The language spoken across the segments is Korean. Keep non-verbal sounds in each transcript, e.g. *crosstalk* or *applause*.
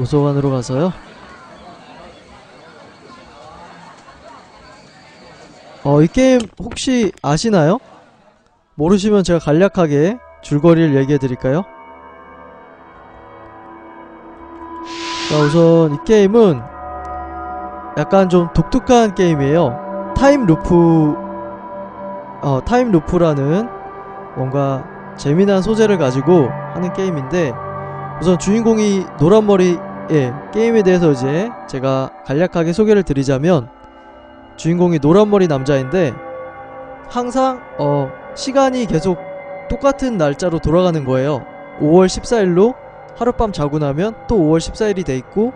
도서관으로 가서요. 어, 이 게임 혹시 아시나요? 모르시면 제가 간략하게 줄거리를 얘기해 드릴까요? 자, 우선 이 게임은 약간 좀 독특한 게임이에요. 타임 루프, 어, 타임 루프라는 뭔가 재미난 소재를 가지고 하는 게임인데, 우선 주인공이 노란머리, 예, 게임에 대해서 이제 제가 간략하게 소개를 드리자면, 주인공이 노란머리 남자인데, 항상, 어, 시간이 계속 똑같은 날짜로 돌아가는 거예요. 5월 14일로 하룻밤 자고 나면 또 5월 14일이 돼 있고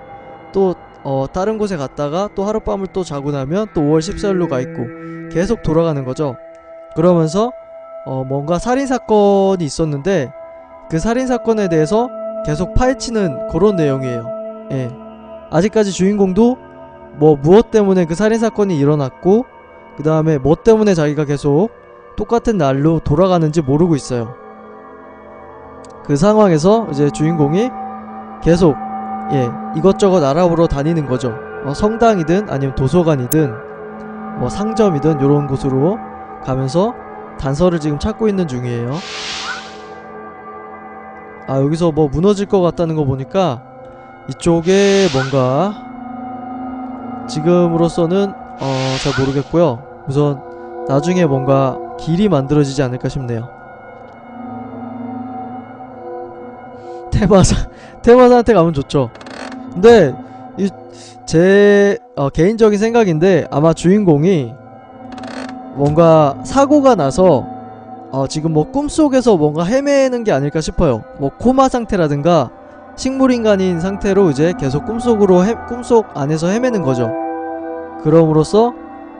또 어, 다른 곳에 갔다가 또 하룻밤을 또 자고 나면 또 5월 14일로 가 있고 계속 돌아가는 거죠. 그러면서 어, 뭔가 살인 사건이 있었는데 그 살인 사건에 대해서 계속 파헤치는 그런 내용이에요. 예. 아직까지 주인공도 뭐 무엇 때문에 그 살인 사건이 일어났고 그 다음에 뭐 때문에 자기가 계속 똑같은 날로 돌아가는지 모르고 있어요. 그 상황에서 이제 주인공이 계속 예 이것저것 알아보러 다니는 거죠. 어, 성당이든 아니면 도서관이든 뭐 상점이든 이런 곳으로 가면서 단서를 지금 찾고 있는 중이에요. 아 여기서 뭐 무너질 것 같다는 거 보니까 이쪽에 뭔가 지금으로서는 어 잘 모르겠고요. 우선 나중에 뭔가 길이 만들어지지 않을까 싶네요. 테마사 *laughs* 테마사한테 가면 좋죠. 근데 이 제 어, 개인적인 생각인데 아마 주인공이 뭔가 사고가 나서 어, 지금 뭐 꿈속에서 뭔가 헤매는 게 아닐까 싶어요. 뭐 코마 상태라든가 식물인간인 상태로 이제 계속 꿈속으로 헤, 꿈속 안에서 헤매는 거죠. 그럼으로써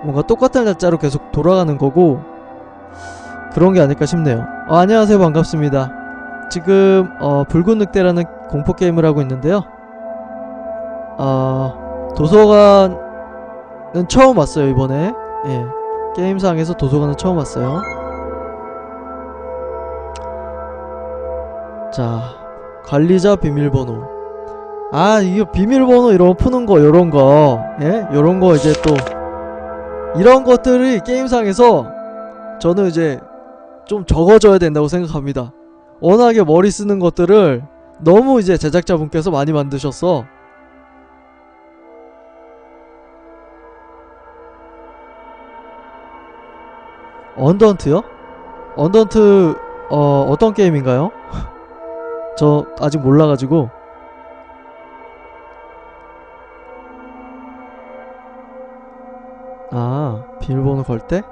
뭔가 똑같은 날짜로 계속 돌아가는 거고 그런 게 아닐까 싶네요. 어, 안녕하세요 반갑습니다. 지금 어, 붉은 늑대라는 공포 게임을 하고 있는데요. 어, 도서관은 처음 왔어요 이번에. 예, 게임상에서 도서관은 처음 왔어요. 자, 관리자 비밀번호. 아, 이거 비밀번호 이런 거 푸는 거, 요런 거. 예? 요런 거 이제 또. 이런 것들이 게임상에서 저는 이제 좀 적어줘야 된다고 생각합니다. 워낙에 머리 쓰는 것들을 너무 이제 제작자분께서 많이 만드셨어. 언던트요? 언던트 어 어떤 게임인가요? 저 아직 몰라가지고 아 비밀번호 걸 때?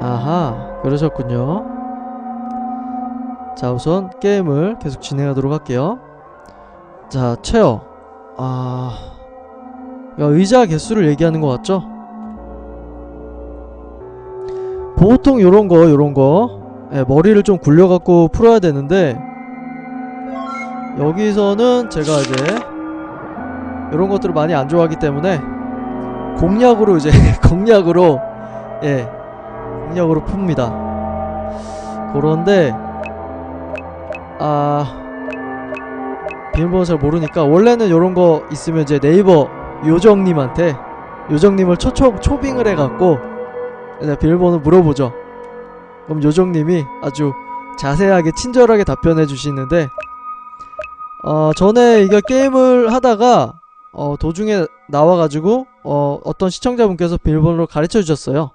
아하 그러셨군요 자 우선 게임을 계속 진행하도록 할게요 자 체어 아 야, 의자 개수를 얘기하는 것 같죠? 보통 요런 거 요런 거. 예, 머리를 좀 굴려갖고 풀어야 되는데 여기서는 제가 이제 요런 것들을 많이 안 좋아하기 때문에 공략으로 이제 *laughs* 공략으로 예 공략으로 풉니다. 그런데 아 비밀번호 잘 모르니까 원래는 요런 거 있으면 이제 네이버 요정님한테 요정님을 초초 초빙을 해갖고 네, 비밀번호 물어보죠. 그럼 요정님이 아주 자세하게 친절하게 답변해 주시는데 어 전에 이거 게임을 하다가 어 도중에 나와가지고 어 어떤 시청자분께서 비밀번호를 가르쳐 주셨어요.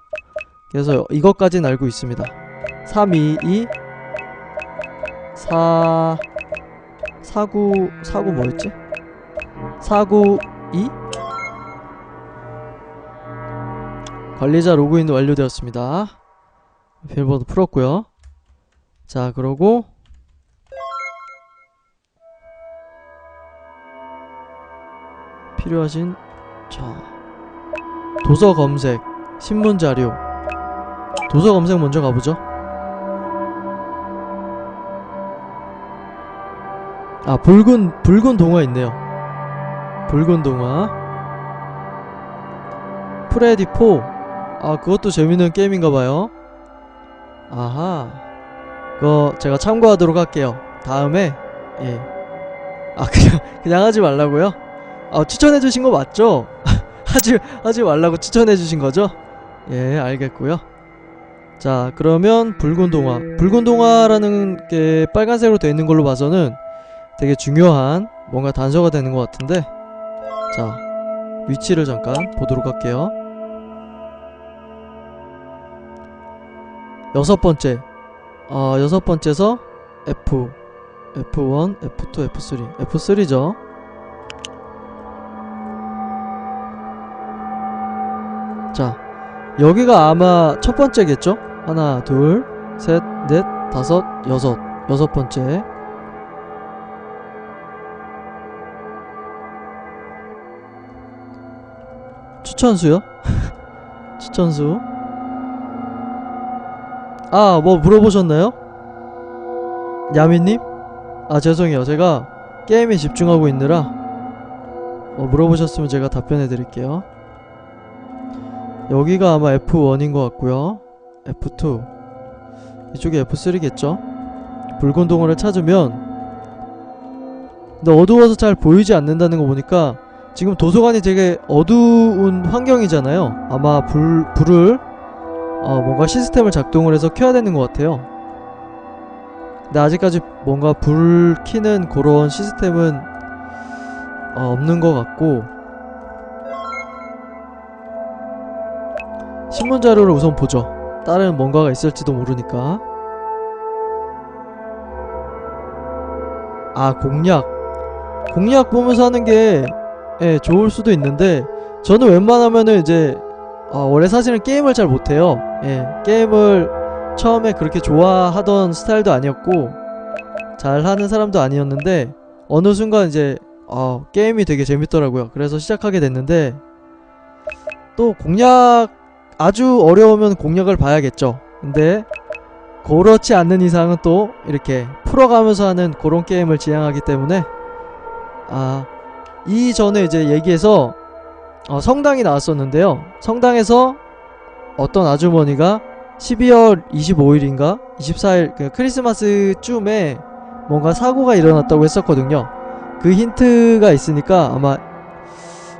그래서 이것까지는 알고 있습니다. 322 4 49 49 뭐였지? 492 관리자 로그인 완료되었습니다. 비밀번호 풀었고요. 자, 그러고 필요하신 자 도서 검색, 신문 자료, 도서 검색 먼저 가보죠. 아 붉은 붉은 동화 있네요. 붉은 동화. 프레디 4. 아 그것도 재밌는 게임인가봐요. 아하. 그거 제가 참고하도록 할게요. 다음에 예. 아 *laughs* 그냥 그냥 하지 말라고요? 아 추천해 주신 거 맞죠? *laughs* 하지 하지 말라고 추천해 주신 거죠? 예, 알겠고요. 자, 그러면 붉은 동화. 붉은 동화라는 게 빨간색으로 되어 있는 걸로 봐서는 되게 중요한 뭔가 단서가 되는 것 같은데. 자, 위치를 잠깐 보도록 할게요. 여섯 번째. 아, 여섯 번째서 F. F1, F2, F3. F3죠. 자, 여기가 아마 첫 번째겠죠? 하나, 둘, 셋, 넷, 다섯, 여섯. 여섯 번째. 추천수요? *laughs* 추천수. 아, 뭐 물어보셨나요? 야미님? 아, 죄송해요. 제가 게임에 집중하고 있느라 어, 물어보셨으면 제가 답변해 드릴게요. 여기가 아마 F1인 것 같고요. F2 이쪽이 F3겠죠? 붉은 동호를 찾으면 근데 어두워서 잘 보이지 않는다는 거 보니까 지금 도서관이 되게 어두운 환경이잖아요. 아마 불, 불을 어, 뭔가 시스템을 작동을 해서 켜야 되는 것 같아요. 근데 아직까지 뭔가 불 켜는 그런 시스템은 어, 없는 것 같고 신문 자료를 우선 보죠. 다른 뭔가가 있을지도 모르니까. 아, 공략. 공략 보면서 하는 게 예, 좋을 수도 있는데 저는 웬만하면은 이제 아, 원래 사실은 게임을 잘 못해요. 예, 게임을 처음에 그렇게 좋아하던 스타일도 아니었고 잘 하는 사람도 아니었는데 어느 순간 이제 아, 게임이 되게 재밌더라고요. 그래서 시작하게 됐는데 또 공략 아주 어려우면 공략을 봐야겠죠. 근데 그렇지 않는 이상은 또 이렇게 풀어가면서 하는 그런 게임을 지향하기 때문에 아 이전에 이제 얘기해서 어, 성당이 나왔었는데요. 성당에서 어떤 아주머니가 12월 25일인가 24일 그 크리스마스쯤에 뭔가 사고가 일어났다고 했었거든요. 그 힌트가 있으니까 아마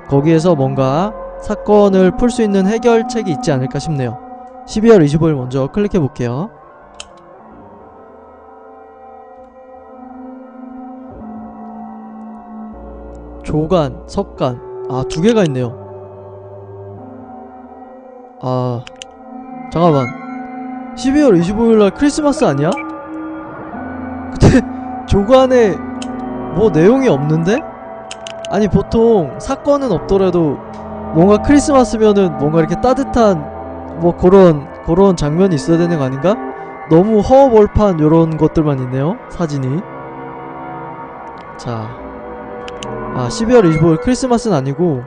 거기에서 뭔가 사건을 풀 수 있는 해결책이 있지 않을까 싶네요. 12월 25일 먼저 클릭해 볼게요. 조간, 석간. 아, 두 개가 있네요. 아, 잠깐만. 12월 25일 날 크리스마스 아니야? 근데 *laughs* 조간에 뭐 내용이 없는데? 아니, 보통 사건은 없더라도 뭔가 크리스마스면은 뭔가 이렇게 따뜻한 뭐 그런 그런 장면이 있어야 되는 거 아닌가? 너무 허허벌판 요런 것들만 있네요. 사진이. 자. 아, 12월 25일 크리스마스는 아니고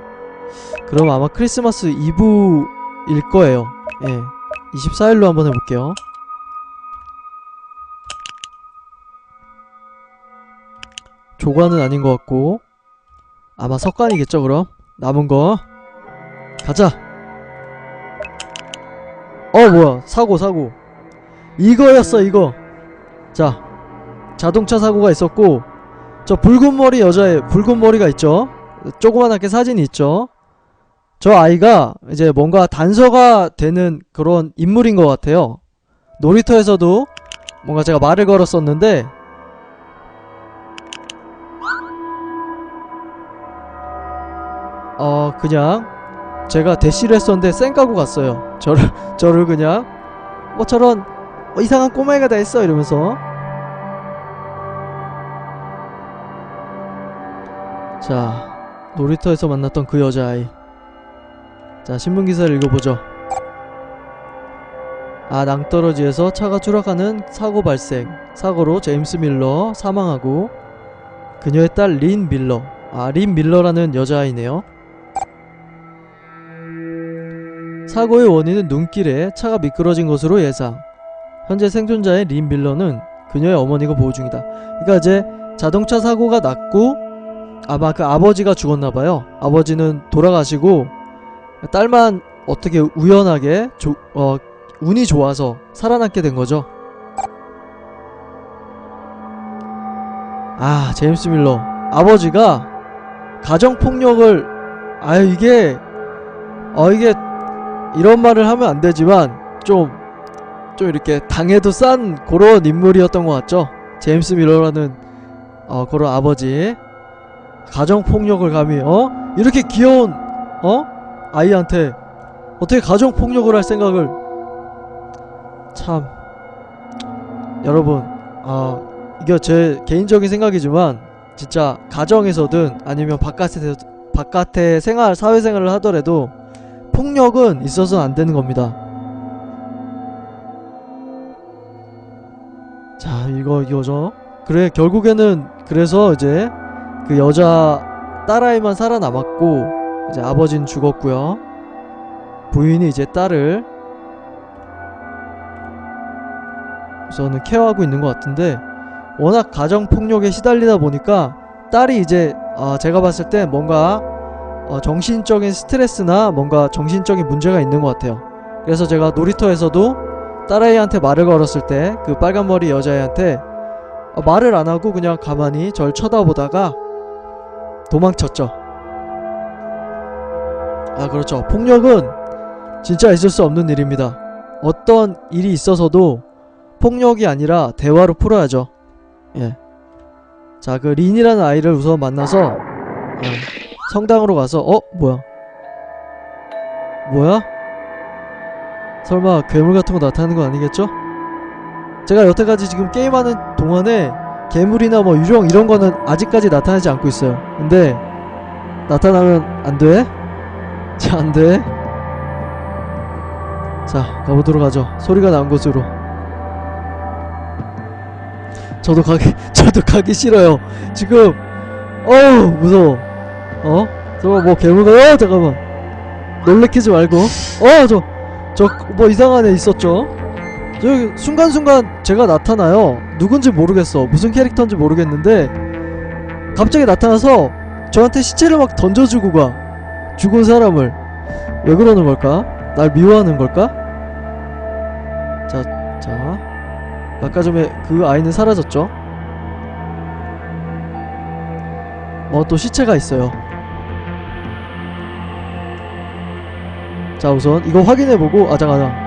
그럼 아마 크리스마스 이브일 거예요. 예. 24일로 한번 해볼게요. 조관은 아닌 것 같고 아마 석관이겠죠 그럼 남은 거 가자 어 뭐야 사고 사고 이거였어 이거 자 자동차 사고가 있었고 저 붉은 머리 여자의 붉은 머리가 있죠. 조그만하게 사진이 있죠. 저 아이가 이제 뭔가 단서가 되는 그런 인물인 것 같아요. 놀이터에서도 뭔가 제가 말을 걸었었는데 어 그냥 제가 대시를 했었는데 쌩 까고 갔어요. 저를 저를 그냥 뭐 저런 어, 이상한 꼬마애가 다 했어 이러면서 자 놀이터에서 만났던 그 여자아이. 자 신문기사를 읽어보죠. 아 낭떠러지에서 차가 추락하는 사고 발생. 사고로 제임스 밀러 사망하고 그녀의 딸 린 밀러. 아 린 밀러라는 여자아이네요. 사고의 원인은 눈길에 차가 미끄러진 것으로 예상. 현재 생존자의 린 밀러는 그녀의 어머니가 보호 중이다. 그러니까 이제 자동차 사고가 났고 아마 그 아버지가 죽었나 봐요. 아버지는 돌아가시고 딸만 어떻게 우연하게 조, 어, 운이 좋아서 살아남게 된 거죠. 아 제임스 밀러 아버지가 가정 폭력을 아유 이게 어 이게 이런 말을 하면 안 되지만 좀좀 이렇게 당해도 싼 그런 인물이었던 것 같죠 제임스 밀러라는 어 그런 아버지 가정 폭력을 감히 어 이렇게 귀여운 어 아이한테 어떻게 가정 폭력을 할 생각을 참 여러분 아 이게 제 개인적인 생각이지만 진짜 가정에서든 아니면 바깥에 바깥에 생활 사회생활을 하더라도 폭력은 있어서는 안 되는 겁니다. 자 이거 이거죠. 그래 결국에는 그래서 이제 그 여자 딸아이만 살아남았고 이제 아버지는 죽었고요. 부인이 이제 딸을 우선은 케어하고 있는 것 같은데 워낙 가정 폭력에 시달리다 보니까 딸이 이제 아 제가 봤을 때 뭔가 어, 정신적인 스트레스나 뭔가 정신적인 문제가 있는 것 같아요. 그래서 제가 놀이터에서도 딸아이한테 말을 걸었을 때 그 빨간 머리 여자애한테 어, 말을 안 하고 그냥 가만히 절 쳐다보다가 도망쳤죠. 아 그렇죠. 폭력은 진짜 있을 수 없는 일입니다. 어떤 일이 있어서도 폭력이 아니라 대화로 풀어야죠. 예. 자, 그 린이라는 아이를 우선 만나서 어, 성당으로 가서 어 뭐야? 뭐야? 설마 괴물 같은 거 나타나는 거 아니겠죠? 제가 여태까지 지금 게임하는 동안에 괴물이나 뭐 유령 이런 거는 아직까지 나타나지 않고 있어요. 근데 나타나면 안 돼? 자, 안 돼. 자, 가보도록 하죠. 소리가 난 곳으로. 저도 가기, *laughs* 저도 가기 싫어요. 지금, 어우, 무서워. 어? 저거 뭐 괴물가, 어, 잠깐만. 놀래키지 말고. 어, 저, 저, 뭐 이상한 애 있었죠? 저 순간순간 제가 나타나요. 누군지 모르겠어. 무슨 캐릭터인지 모르겠는데, 갑자기 나타나서 저한테 시체를 막 던져주고 가. 죽은 사람을. 왜 그러는 걸까? 날 미워하는 걸까? 자, 자. 아까 전에 그 아이는 사라졌죠? 어, 또 시체가 있어요. 자, 우선 이거 확인해보고, 아, 잠깐.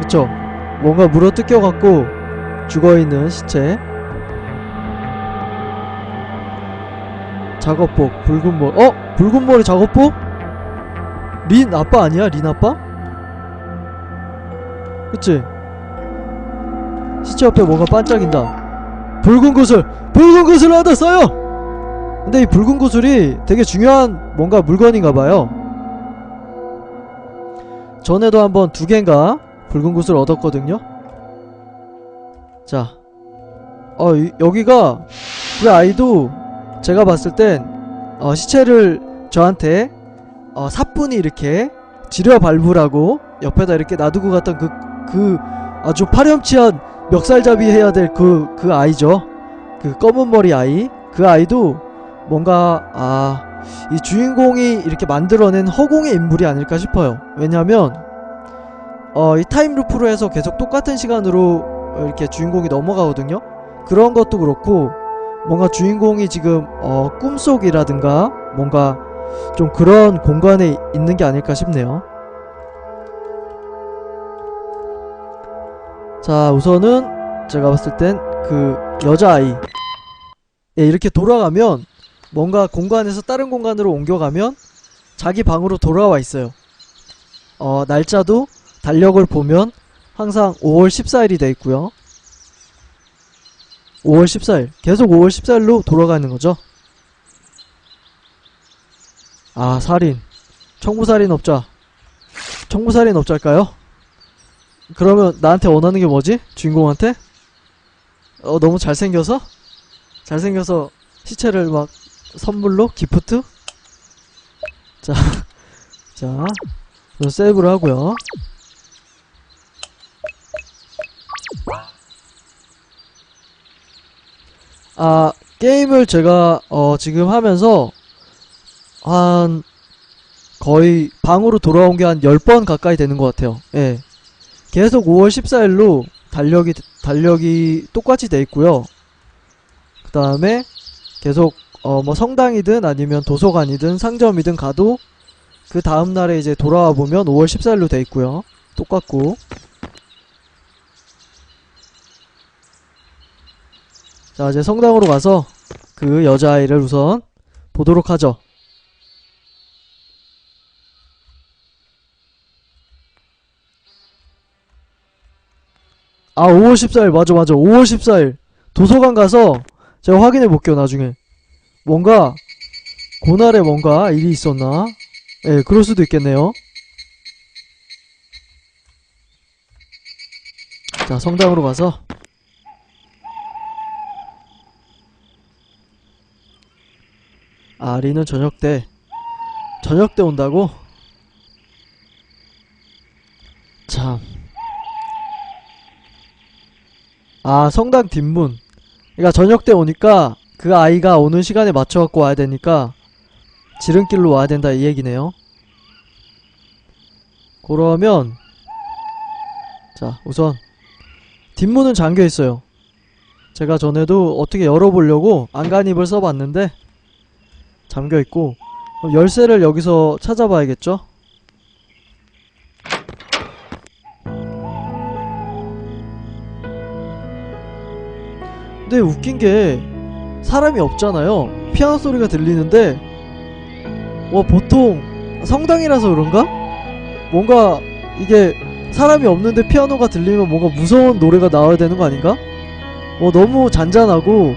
그쵸? 뭔가 물어 뜯겨갖고 죽어있는 시체. 작업복, 붉은 머리. 어? 붉은 머리 작업복? 린 아빠 아니야? 린 아빠? 그치? 시체 옆에 뭐가 반짝인다. 붉은 구슬! 붉은 구슬을 얻었어요! 근데 이 붉은 구슬이 되게 중요한 뭔가 물건인가봐요. 전에도 한번 두 개인가 붉은 구슬 얻었거든요. 자, 어 이- 여기가 그 아이도 제가 봤을 땐 어, 시체를 저한테 어, 사뿐히 이렇게 지려 밟으라고 옆에다 이렇게 놔두고 갔던 그, 그 아주 파렴치한 멱살잡이 해야 될 그, 그 아이죠. 그 검은 머리 아이. 그 아이도 뭔가, 아, 이 주인공이 이렇게 만들어낸 허공의 인물이 아닐까 싶어요. 왜냐면, 어, 이 타임루프로 해서 계속 똑같은 시간으로 이렇게 주인공이 넘어가거든요. 그런 것도 그렇고, 뭔가 주인공이 지금, 어, 꿈속이라든가, 뭔가 좀 그런 공간에 있는 게 아닐까 싶네요. 자, 우선은 제가 봤을 땐 그 여자아이. 예, 이렇게 돌아가면 뭔가 공간에서 다른 공간으로 옮겨가면 자기 방으로 돌아와 있어요. 어, 날짜도 달력을 보면 항상 5월 14일이 돼 있고요. 5월 14일. 계속 5월 14일로 돌아가는 거죠. 아, 살인. 청부살인 업자. 청부살인 업자일까요? 그러면 나한테 원하는 게 뭐지? 주인공한테? 어, 너무 잘생겨서? 잘생겨서 시체를 막 선물로? 기프트? 자, *laughs* 자, 세이브를 하고요. 아, 게임을 제가, 어, 지금 하면서, 한, 거의 방으로 돌아온 게 한 10번 가까이 되는 것 같아요. 예. 계속 5월 14일로 달력이, 달력이 똑같이 돼 있고요. 다음에 계속 어 뭐 성당이든 아니면 도서관이든 상점이든 가도 그 다음 날에 이제 돌아와 보면 5월 14일로 돼 있고요. 똑같고. 자, 이제 성당으로 가서 그 여자아이를 우선 보도록 하죠. 아, 5월 14일, 맞아, 맞아. 5월 14일. 도서관 가서 제가 확인해 볼게요, 나중에. 뭔가, 그날에 뭔가 일이 있었나? 예, 그럴 수도 있겠네요. 자, 성당으로 가서. 아리는 저녁 때, 저녁 때 온다고? 참. 아, 성당 뒷문. 그러니까 저녁 때 오니까 그 아이가 오는 시간에 맞춰 갖고 와야 되니까 지름길로 와야 된다 이 얘기네요. 그러면 자 우선 뒷문은 잠겨 있어요. 제가 전에도 어떻게 열어보려고 안간힘을 써봤는데 잠겨 있고 그럼 열쇠를 여기서 찾아봐야겠죠? 근데 웃긴 게 사람이 없잖아요. 피아노 소리가 들리는데 와 보통 성당이라서 그런가? 뭔가 이게 사람이 없는데 피아노가 들리면 뭔가 무서운 노래가 나와야 되는 거 아닌가? 뭐 너무 잔잔하고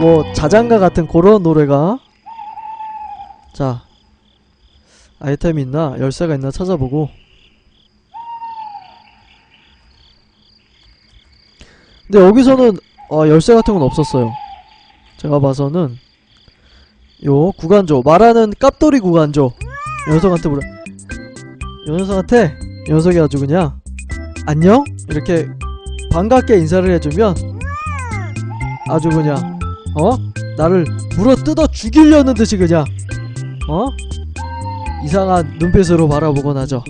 뭐 자장가 같은 그런 노래가 자 아이템이 있나? 열쇠가 있나 찾아보고. 근데 여기서는 어, 열쇠 같은 건 없었어요. 제가 봐서는 요 구간조 말하는 깝돌이 구간조. 이 녀석한테 물어 이 녀석한테 이 녀석이 아주 그냥 안녕? 이렇게 반갑게 인사를 해주면 아주 그냥 어? 나를 물어 뜯어 죽이려는 듯이 그냥 어? 이상한 눈빛으로 바라보곤 하죠.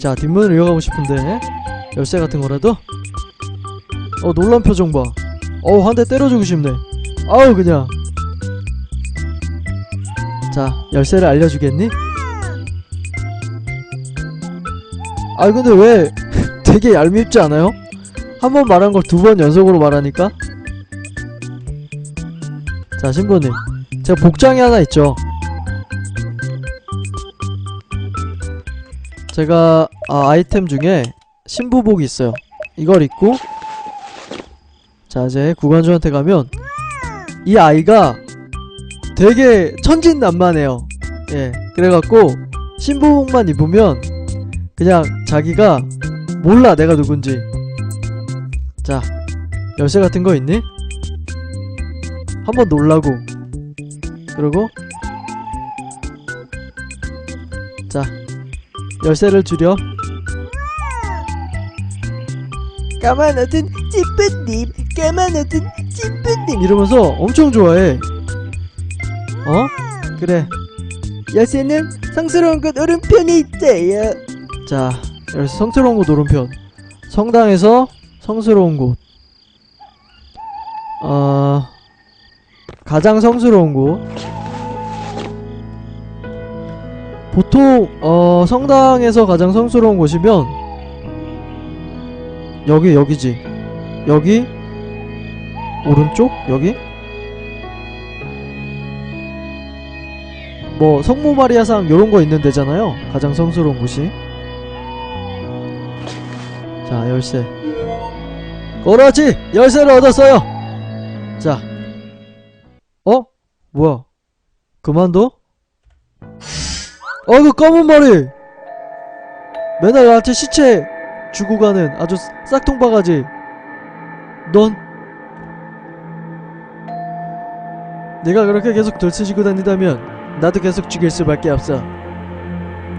자 뒷문을 이어가고 싶은데 열쇠 같은 거라도? 어 놀란 표정 봐. 어우 한 대 때려주고 싶네. 아우 그냥. 자 열쇠를 알려주겠니? 아 근데 왜 *laughs* 되게 얄밉지 않아요? 한 번 말한 걸 두 번 연속으로 말하니까? 자 신부님 제가 복장이 하나 있죠. 제가 아, 아이템 중에 신부복이 있어요. 이걸 입고 자 이제 구간주한테 가면 이 아이가 되게 천진난만해요. 예 그래갖고 신부복만 입으면 그냥 자기가 몰라 내가 누군지. 자 열쇠 같은 거 있니? 한번 놀라고 그리고 자 열쇠를 주려 까만하던 찌뿌님 까만하던 찌뿌님. 이러면서 엄청 좋아해. 어? 그래. 열쇠는 성스러운 곳 오른편에 있어요. 자 열쇠 성스러운 곳 오른편. 성당에서 성스러운 곳. 어... 가장 성스러운 곳 보통 어 성당에서 가장 성스러운 곳이면 여기 여기지. 여기? 오른쪽? 여기? 뭐 성모 마리아상 요런 거 있는 데잖아요. 가장 성스러운 곳이. 자 열쇠. 그렇지! 열쇠를 얻었어요! 자 어? 뭐야 그만둬? 어그 검은 머리 맨날 나한테 시체 주고 가는 아주 싹통 바가지 넌 내가 그렇게 계속 들쑤시고 다니다면 나도 계속 죽일 수밖에 없어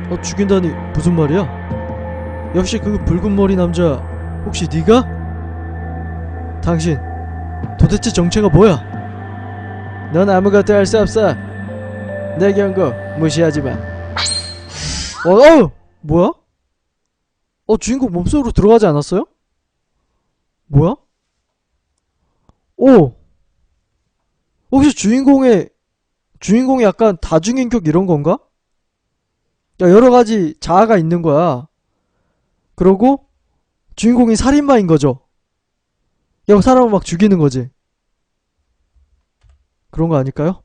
어 죽인다니 무슨 말이야? 역시 그 붉은 머리 남자 혹시 네가? 당신 도대체 정체가 뭐야? 넌 아무것도 할 수 없어 내 경고 무시하지 마 어, 어우! 뭐야? 어, 주인공 몸속으로 들어가지 않았어요? 뭐야? 오! 혹시 주인공의, 주인공이 약간 다중인격 이런 건가? 야, 여러 가지 자아가 있는 거야. 그러고, 주인공이 살인마인 거죠. 야, 사람을 막 죽이는 거지. 그런 거 아닐까요?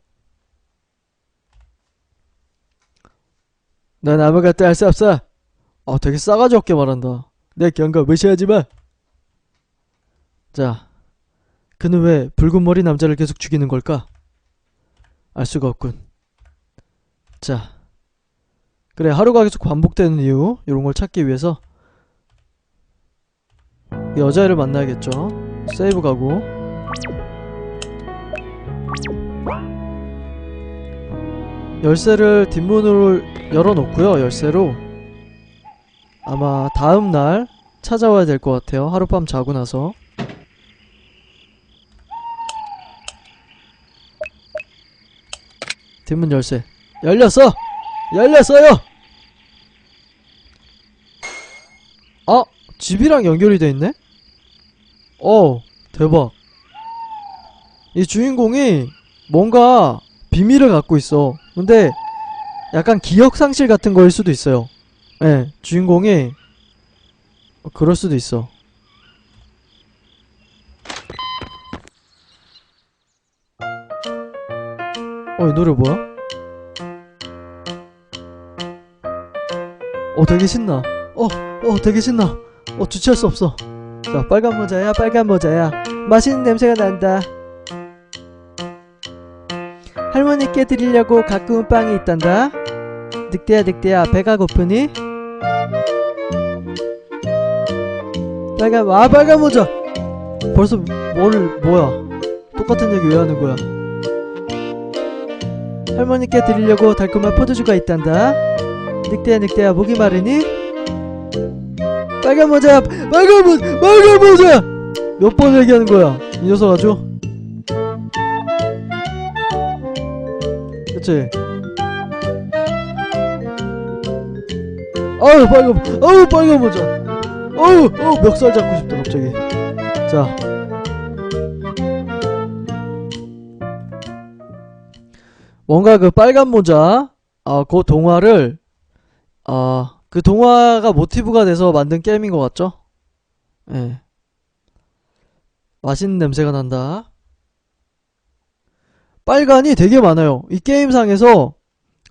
난 아무 것도 할 수 없어. 아, 되게 싸가지 없게 말한다. 내 경고 무시하지 마. 자, 그는 왜 붉은 머리 남자를 계속 죽이는 걸까? 알 수가 없군. 자, 그래 하루가 계속 반복되는 이유 이런 걸 찾기 위해서 이 여자애를 만나야겠죠. 세이브 가고 열쇠를 뒷문으로 열어놓고요. 열쇠로 아마 다음 날 찾아와야 될 것 같아요. 하룻밤 자고 나서. 뒷문 열쇠 열렸어! 열렸어요! 아! 집이랑 연결이 돼 있네? 어, 대박. 이 주인공이 뭔가 비밀을 갖고 있어. 근데 약간 기억 상실 같은 거일 수도 있어요. 예, 주인공이 어, 그럴 수도 있어. 어, 이 노래 뭐야? 어, 되게 신나. 어, 어, 되게 신나. 어, 주체할 수 없어. 자, 빨간 모자야, 빨간 모자야. 맛있는 냄새가 난다. 할머니께 드리려고 가꾸운 빵이 있단다. 늑대야, 늑대야, 배가 고프니? 빨간, 아, 빨간 모자! 벌써 뭘, 뭐야. 똑같은 얘기 왜 하는 거야? 할머니께 드리려고 달콤한 포도주가 있단다. 늑대야, 늑대야, 목이 마르니? 빨간 모자, 빨간 모자, 빨간 모자! 몇 번 얘기하는 거야? 이 녀석 아주? 그치? 아유, 빨간, 아유, 빨간 모자! 아유, 아유, 멱살 잡고 싶다, 갑자기. 자. 뭔가 그 빨간 모자, 아, 그 동화를, 아, 그 동화가 모티브가 돼서 만든 게임인 것 같죠? 예. 맛있는 냄새가 난다. 빨간이 되게 많아요. 이 게임상에서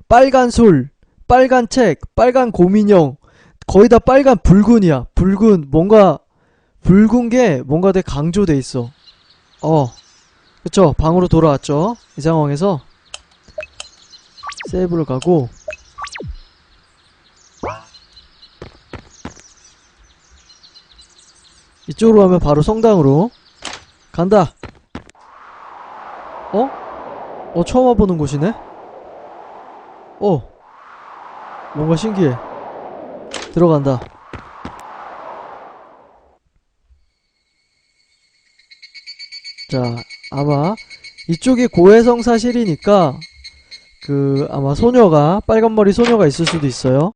빨간 술, 빨간 책, 빨간 곰인형, 거의 다 빨간 붉은이야. 붉은, 뭔가, 붉은 게 뭔가 되게 강조돼 있어. 어. 그쵸. 방으로 돌아왔죠. 이 상황에서. 세이브를 가고. 이쪽으로 가면 바로 성당으로 간다. 어? 어, 처음 와보는 곳이네? 어. 뭔가 신기해. 들어간다. 자, 아마 이쪽이 고해성 사실이니까 그 아마 소녀가 빨간 머리 소녀가 있을 수도 있어요.